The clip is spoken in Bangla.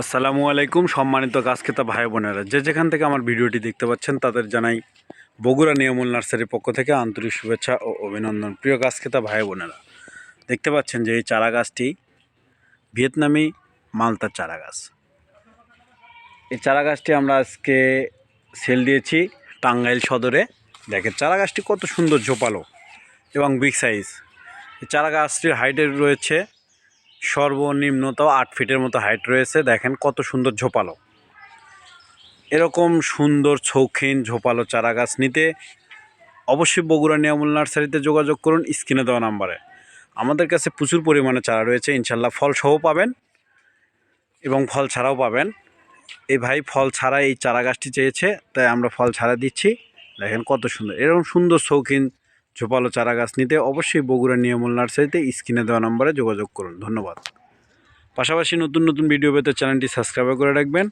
আসসালামু আলাইকুম সম্মানিত গাছ খেতা ভাই বোনেরা। যে যেখান থেকে আমার ভিডিওটি দেখতে পাচ্ছেন, তাদের জানাই বগুড়া নিয়মল নার্সারির পক্ষ থেকে আন্তরিক শুভেচ্ছা ও অভিনন্দন। প্রিয় গাছ খেতা ভাই বোনেরা, দেখতে পাচ্ছেন যে এই চারা গাছটি ভিয়েতনামি মালতার চারা গাছ এই চারা গাছটি আমরা আজকে সেল দিয়েছি টাঙ্গাইল সদরে। দেখেন চারা গাছটি কত সুন্দর ঝোপালো এবং বিগ সাইজ এই চারা গাছটির হাইটের রয়েছে সর্বনিম্নতাও আট ফিটের মতো হাইট রয়েছে। দেখেন কত সুন্দর ঝোপালো। এরকম সুন্দর শৌখিন ঝোপালো চারা গাছ নিতে অবশ্যই বগুড়া নিয়ামুল নার্সারিতে যোগাযোগ করুন, স্ক্রিনে দেওয়া নাম্বারে। আমাদের কাছে প্রচুর পরিমাণে চারা রয়েছে ইনশাল্লাহ ফল সহ পাবেন এবং ফল ছাড়াও পাবেন। এই ভাই ফল ছাড়া এই চারা গাছটি চেয়েছে, তাই আমরা ফল ছাড়া দিচ্ছি। দেখেন কত সুন্দর, এরকম সুন্দর শৌখিন ঝোপালো চারা গাছ নিতে অবশ্যই বগুড়া নিয়মল নার্সারিতে স্ক্রিনে দেওয়া নম্বরে যোগাযোগ করুন। ধন্যবাদ। পাশাপাশি নতুন নতুন ভিডিও পেতে চ্যানেলটি সাবস্ক্রাইব করে রাখবেন।